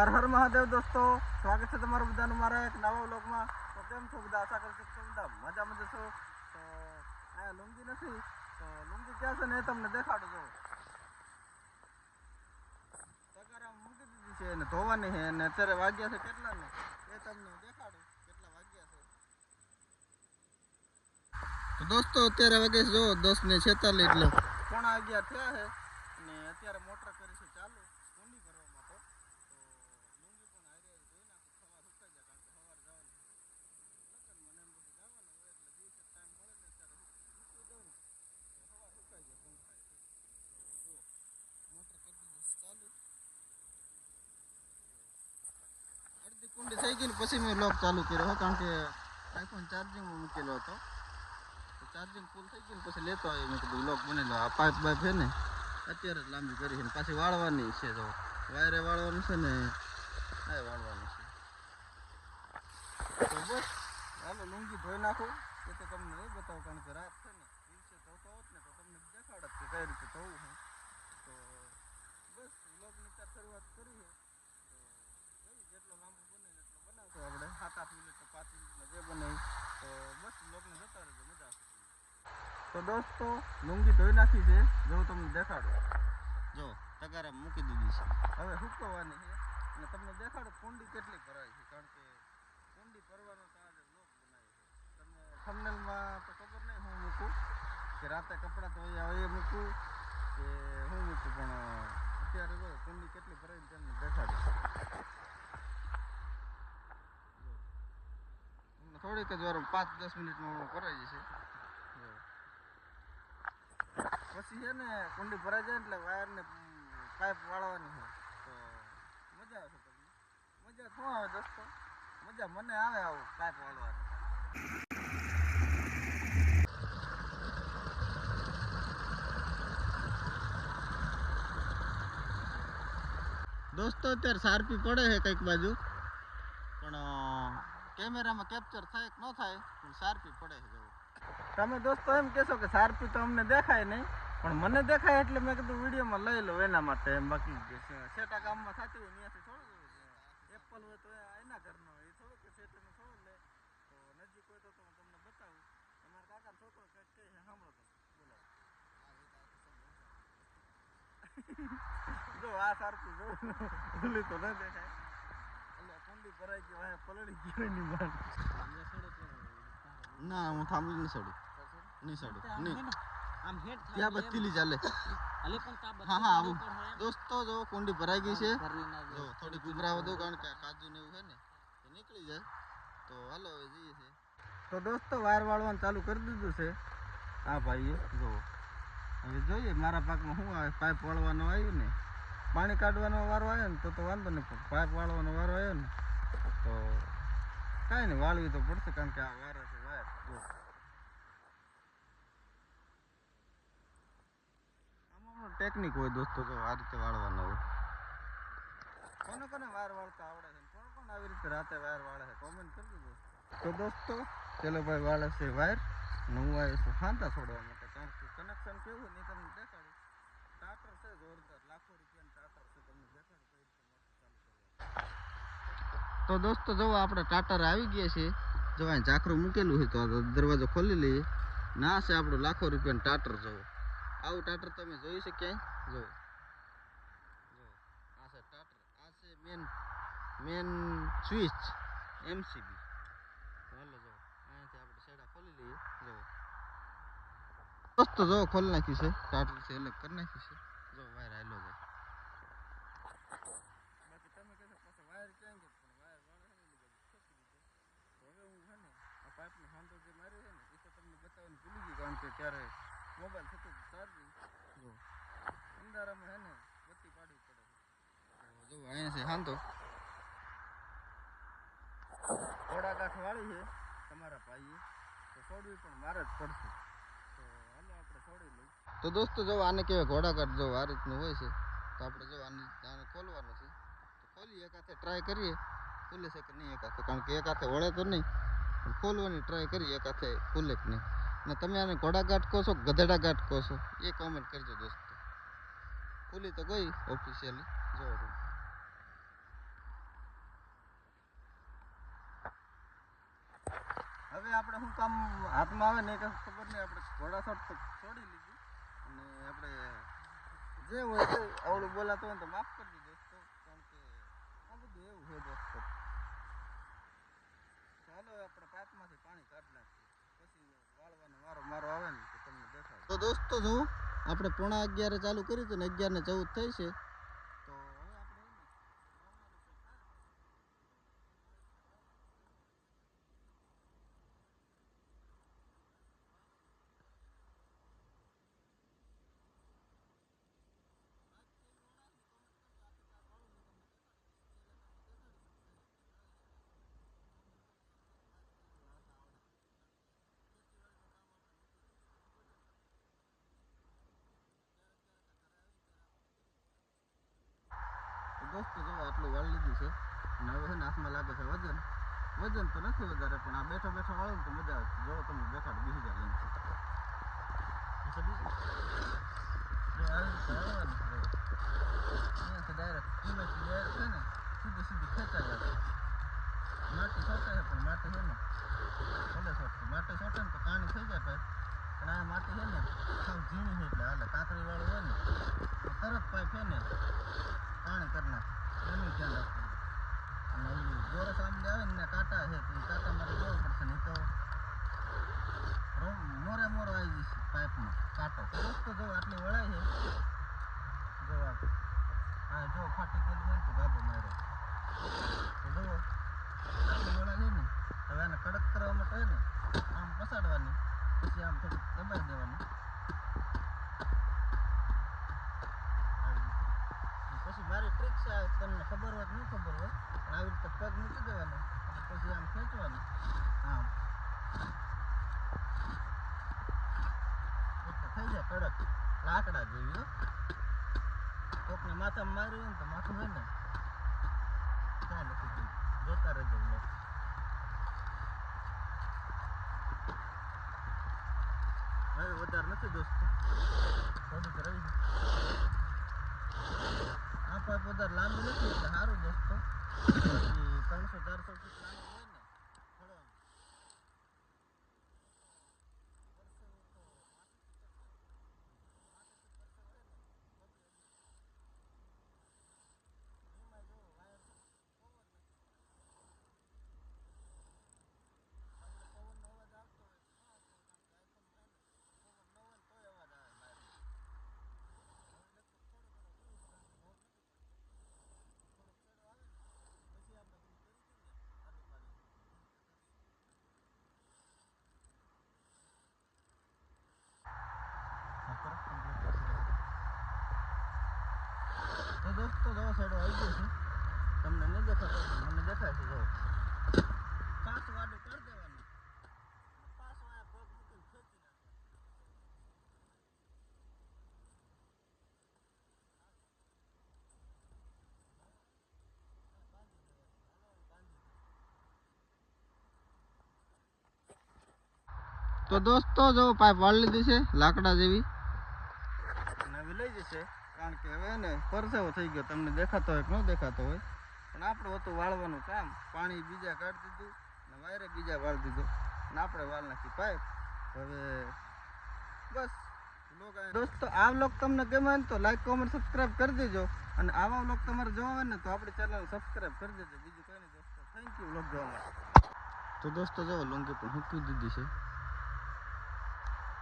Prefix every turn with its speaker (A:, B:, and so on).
A: હર હર મહાદેવ દોસ્તો. સ્વાગત છે તમારું બધાનું મારા એક નવા વ્લોગમાં. તો કેમ છો બધા? આશા કરું છું બધા મજામાં જશો તો આ લુંગી નથી. તો લુંગી ક્યાં છે ને એ તમને દેખાડું છું. તગારામાં મૂકી દીધી છે એને ધોવાની છે અને અત્યારે વાગ્યા છે કેટલા ને? એ તમને દેખાડું કેટલા વાગ્યા છે. તો દોસ્તો, અત્યારે વાગે જો દસ ને છેતાલીસ એટલે પોણા અગિયાર થયા છે. અને અત્યારે મોટર કરી છે ચાલુ કુંડી ભરવા માટે તો લુંગી પણ હારે ધોઈ નાખું સવાર સુકાઈ જાય કારણ કે સવાર જવાનું છે લગન મને એમ બધું જવાનું હોય એટલે દિવસે ટાઈમ મળે ને ત્યારે મૂકી દઉં ને તો સવાર સુકાઈ જાય પંખા તો જુઓ મોટર કરી દીધી છે ચાલુ થઈ ગઈ પછી મેં લોક ચાલુ કર્યો કારણ કે આઈફોન ચાર્જિંગમાં મૂકેલો હતો. ચાર્જિંગ ફૂલ થઈ ગયું પછી લેતો આવ્યો. મેં કીધું, લોક બની લો. આ પાઇપ બાઇપ છે ને, અત્યારે જ લાંબી કરી છે પાછી વાળવાની છે તો વાયરે વાળવાનું છે ને, આ વાળવાનું છે. તો બસ, હાલો, લુંગી ધોઈ નાખું. એ તો તમને એ બતાવું, કારણ કે રાત છે ને દિવસે ધોતો હોત ને, તો તમને દેખાડત કે કઈ રીતે ધોવું તો બસ ત્યારે શરૂઆત કરી છે તો જોઈએ જેટલો લાંબુ બને બનાવશું આપણે સાત આઠ મિનિટ તો પાંચ મિનિટ જે બને તો બસ વ્લોગને જતા રહેજો, મજા આવશે તો દોસ્તો લુંગી ધોઈ નાખી છે. જો તમને દેખાડો. જો તગારા મૂકી દીધી છે. હવે સૂકવવાની છે. અને તમને દેખાડો કુંડી કેટલી ભરાય છે. કારણ કે કુંડી ભરવાનો તો આજે બ્લોગ છે. તમને થંબનેલમાં તો ખબર નહીં હું મૂકું. કે રાતે કપડાં ધોયા હોય એ મૂકું કે હું મૂકું. પણ અત્યારે જો કુંડી કેટલી ભરાય તમને દેખાડું જો. તમને થોડીક જ વાર પાંચ દસ મિનિટમાં ભરાઈ જશે. પછી છે ને કુંડી ભરાઈ જાય એટલે વાયરને પાઇપ વાળવાની છે. તો મજા તમને મજા શું આવે દોસ્તો. મજા મને આવે આવું પાઇપ વાળવાની. દોસ્તો, અત્યારે સારપી પડે છે કંઈક બાજુ. પણ કેમેરામાં કેપ્ચર થાય કે ન થાય પણ સારપી પડે છે જવું. તમે દોસ્તો એમ કહેશો કે સારપી તો અમને દેખાય નહીં પણ મને દેખાય એટલે મેં કીધું વિડીયોમાં લઈ લો એના માટે એમ બાકી. સેટા ગામમાં થતી હોય ત્યાંથી થોડું એપલ હોય તો એના ઘરનો એ થોડું કે સેટાનું થોડું લે તો નજીક હોય તો હું તમને બતાવું. તમારા કાકા છોકરો કંઈક કહે સાંભળો તો. બોલો જો આ સારપી જો ભૂલી તો ન દેખાય. ભરાઈ પલળી ના હું થાંભલી નહીં સડું નહીં સડું નહીં
B: આમ હેડ થાય
A: ત્યાં બત્તીલી ચાલે
B: અલે પણ તા બત્તી
A: હા હા દોસ્તો જો કુંડી ભરાઈ ગઈ છે. જો થોડી ઉભરાવા દો કારણ કે કાજુ ને એવું ને એ નીકળી જાય. તો હાલો હવે જઈએ છે તો દોસ્તો વાયર વાળવાનું ચાલુ કરી દીધું છે. આ ભાઈએ જો. હવે જોઈએ મારા પાકમાં શું આવે? પાઇપ વાળવાનો આવ્યો ને. પાણી કાઢવાનો વારો આવ્યો ને તો તો વાંધો નહીં પાઇપ વાળવાનો વારો આવ્યો ને તો કાંઈ નહીં વાળવી તો પડશે કારણ કે આ વાયર છે વાયર જો આમાં ટેકનિક હોય દોસ્તો તો આ રીતે વાળવાનો હોય કોને કોને વાયર વાળતા આવડે છે કોણ કોણ આવી રીતે રાતે વાયર વાળે છે? કોમેન્ટ કરજો દોસ્તો તો દોસ્તો પેલો ભાઈ વાળે છે વાયર અને હું આવ્યો છું ફાંતા છોડવા માટે, કારણ કે કનેક્શન કેવું હોય ને એ તમને દેખાડું. ટાટર છે જોરદાર લાખો રૂપિયાનું ટાટર છે તમને દેખાડું કઈ રીતે મોટર ચાલુ કરવાનું તો દોસ્તો જો આપણે ટાટર આવી ગયા છે. જો અહીં ઝાખરું મૂકેલું છે તો દરવાજો ખોલી લઈએ. ના છે આપણું લાખો રૂપિયાનું ટાટર જવો આવું ટાટર તમે જોઈ છે ક્યાંય આ છે ટાટર આ છે મેન મેન સ્વિચ એમસીબી હાલો જો. અહીંયાથી આપણે સેડા ખોલી લઈએ. જો. દોસ્તો જો ખોલી નાખ્યું છે. ટાટર છે અલગ કરી નાખ્યું છે. જો વાયર આયલો જાય બાકી તમે કહેશો પાછો વાયર ક્યાં ગયો પણ વાયર વાળે છે ને એની બાજુ ખસી દીધો તો હવે હું છે ને આ પાઇપનો હાંધો જે માર્યો છે ને એ તો તમને ભૂલી ગયું કારણ કે ત્યારે મોબાઈલ થતું ચાર્જિંગ જો, અંધારામાં હે ને બત્તી પાડવી પડે. જો, અહીંયા છે, શાંતો. ઘોડા ગાંઠ વાળી છે, તમારા ભાઈએ. તો છોડવી પણ મારે જ પડશે. તો હાલો આપણે છોડી લઈ તો દોસ્તો, જો, આને કહેવાય ઘોડાકાટ જો, આ રીતનું હોય છે. તો આપણે જો, આને આને ખોલવાનું છે. તો ખોલીએ, એક હાથે ટ્રાય કરીએ. ખુલે છે કે નહીં, એક હાથે? કારણ કે એક હાથે વળે તો નહીં. ખોલવાની ટ્રાય કરીએ, એક હાથે ખુલે કે નહીં? ને તમે આને ઘોડાઘાટ કહો છો ગધેડા કહો છો? એ કોમેન્ટ કરજો દોસ્તો. ખુલી તો ગઈ ઓફિશિયલી જોવા હવે. આપણે શું કામ હાથમાં આવે ને કે ખબર નહીં. આપણે ઘોડા છોડ છોડી લીધું. અને આપણે જે હોય તે આવડું બોલાતું હોય તો માફ કરજો દોસ્તો. કારણ કે આ બધું એવું છે દોસ્તો. તો દોસ્તો, જો આપણે પોણા અગિયારે ચાલુ કર્યું હતું ને અગિયાર ને ચૌદ થઈ છે તો હવે આપણે હે ને તો દોસ્તો જો આટલું વાળ લીધું છે. અને હવે છે ને હાથમાં લાગે છે વજન. વજન તો નથી વધારે, પણ આ બેઠો બેઠો વાળો તો મજા આવે. જો તમે બેઠા બીજી જાય ને, સીધી સીધી ખેંચાય જાય. માટી છોટે છે, પણ માટી છે ને, ભલે છોટે. માટી છોટે ને તો કાણી થઈ જાય પાઇપ પણ આ માટી છે ને સાવ ઝીણી છે એટલે હાલે. કાંકરી વાળું હોય ને, તરત પાઇપ છે ને પાણી કરી નાખે. એનું અને ઓલું આવે ને કાંટા છે કાંટા મારે પડશે, નહીં તો મોરે મોરો આવી જશે પાઇપમાં, કાંટો. તો જો આટલી વળાય છે. જો આ જો ફાટી ગયેલું હોય ને તો ગાભો માર્યો. આટલી ને, હવે આને કડક કરવા માટે ને, આમ પસાડવાની, પછી આમ થોડુંક દબાઈ દેવાનું આવી રીતે અને પછી મારી ટ્રીક છે તમને ખબર કે ન ખબર હોય, પણ આવી રીતે પગ મૂકી દેવાનો પછી આમ ખેંચવાનું. આમ થઈ જાય કડક. લાકડા જેવી કોકને માથામાં માર્યું ને તો માથું હોય ને કાંઈ નથી જોતા રહેજો બ્લોક હવે વધારે નથી દોસ્તો. વધારે લાંબી નથી એટલે સારું દોસ્તો. ત્રણસો ચારસો ફૂટ હોય ને થોડો તો દોસ્તો દવા સાઈડ આવી ગયો છે તમને નહીં દેખાતો મને દેખાય છે જો તો દોસ્તો જો પાઇપ વાળી લીધી છે, લાકડા જેવી. અને હવે લઈ જશે. કારણ કે હવે ને પરસેવો થઈ ગયો. તમને દેખાતો હોય કે ન દેખાતો હોય. પણ આપણે હતું વાળવાનું કામ. પાણી બીજા કાઢી દીધું ને વાયરે બીજા વાળી દીધું. ને આપણે વાળ નાખી પાઇપ. હવે બસ. દોસ્તો, આ વ્લોગ તમને ગમે તો લાઈક કોમેન્ટ સબસ્ક્રાઈબ કરી દેજો. અને આવા વ્લોગ તમારે જોવા હોય ને તો આપણી ચેનલ સબસ્ક્રાઈબ કરી દેજો. બીજું કંઈ નહીં દોસ્તો. થેન્ક યુ વ્લોગ જોવા માટે. તો દોસ્તો, જો લુંગી પણ મૂકી દીધી છે.